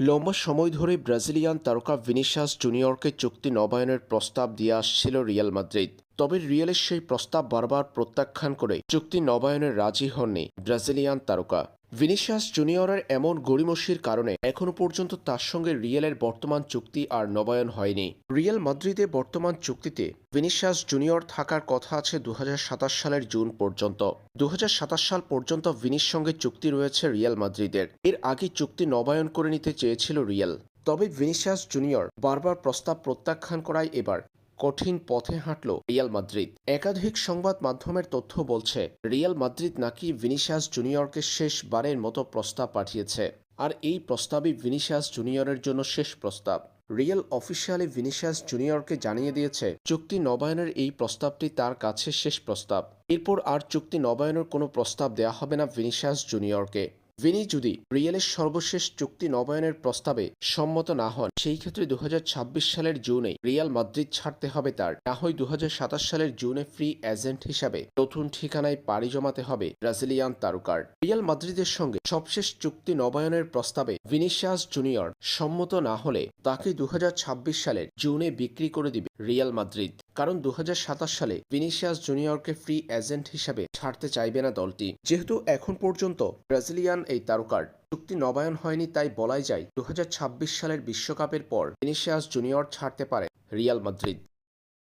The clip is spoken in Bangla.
লম্বা সময় ধরে ব্রাজিলিয়ান তারকা ভিনিশাস জুনিয়রকে চুক্তি নবায়নের প্রস্তাব দিয়ে আসছিল রিয়াল মাদ্রিদ। তবে রিয়ালের সেই প্রস্তাব বারবার প্রত্যাখ্যান করে চুক্তি নবায়নে রাজি হননি ব্রাজিলিয়ান তারকা। ভিনিসিয়াস জুনিয়রের এমন গড়িমসির কারণে এখনও পর্যন্ত তার সঙ্গে রিয়েলের বর্তমান চুক্তি আর নবায়ন হয়নি। রিয়েল মাদ্রিদে বর্তমান চুক্তিতে ভিনিসিয়াস জুনিয়র থাকার কথা আছে দুহাজার সাতাশ সালের জুন পর্যন্ত। দুহাজার সাতাশ সাল পর্যন্ত ভিনির সঙ্গে চুক্তি রয়েছে রিয়াল মাদ্রিদের। এর আগে চুক্তি নবায়ন করে নিতে চেয়েছিল রিয়াল। তবে ভিনিসিয়াস জুনিয়র বারবার প্রস্তাব প্রত্যাখ্যান করায় এবার কঠিন পথে হাঁটল রিয়াল মাদ্রিদ। একাধিক সংবাদ মাধ্যমের তথ্য বলছে, রিয়াল মাদ্রিদ নাকি ভিনিসিয়াস জুনিয়রকে শেষবারের মতো প্রস্তাব পাঠিয়েছে। আর এই প্রস্তাবই ভিনিসিয়াস জুনিয়রের জন্য শেষ প্রস্তাব। রিয়েল অফিসিয়ালি ভিনিসিয়াস জুনিয়রকে জানিয়ে দিয়েছে, চুক্তি নবায়নের এই প্রস্তাবটি তার কাছে শেষ প্রস্তাব। এরপর আর চুক্তি নবায়নের কোনো প্রস্তাব দেওয়া হবে না ভিনিসিয়াস জুনিয়রকে। ভিনি যদি রিয়েলের সর্বশেষ চুক্তি নবায়নের প্রস্তাবে সম্মত না হন, সেই ক্ষেত্রে দু হাজার ছাব্বিশ সালের জুনে রিয়াল মাদ্রিদ ছাড়তে হবে তার। না হয় দু হাজার সাতাশ সালের জুনে ফ্রি এজেন্ট হিসাবে নতুন ঠিকানায় পাড়ি জমাতে হবে ব্রাজিলিয়ান তারকার। রিয়াল মাদ্রিদের সঙ্গে সবশেষ চুক্তি নবায়নের প্রস্তাবে ভিনিসিয়াস জুনিয়র সম্মত না হলে তাকে দু হাজার ছাব্বিশ সালের জুনে বিক্রি করে দিবে রিয়াল মাদ্রিদ। কারণ দু হাজার সাতাশ সালে ভিনিসিয়াস জুনিয়রকে ফ্রি এজেন্ট হিসাবে ছাড়তে চাইবে না দলটি। যেহেতু এখন পর্যন্ত ব্রাজিলিয়ান এই তারকার চুক্তি নবায়ন হয়নি, তাই বলাই যায় দুহাজার ছাব্বিশ সালের বিশ্বকাপের পর ভিনিসিয়াস জুনিয়র ছাড়তে পারে রিয়াল মাদ্রিদ।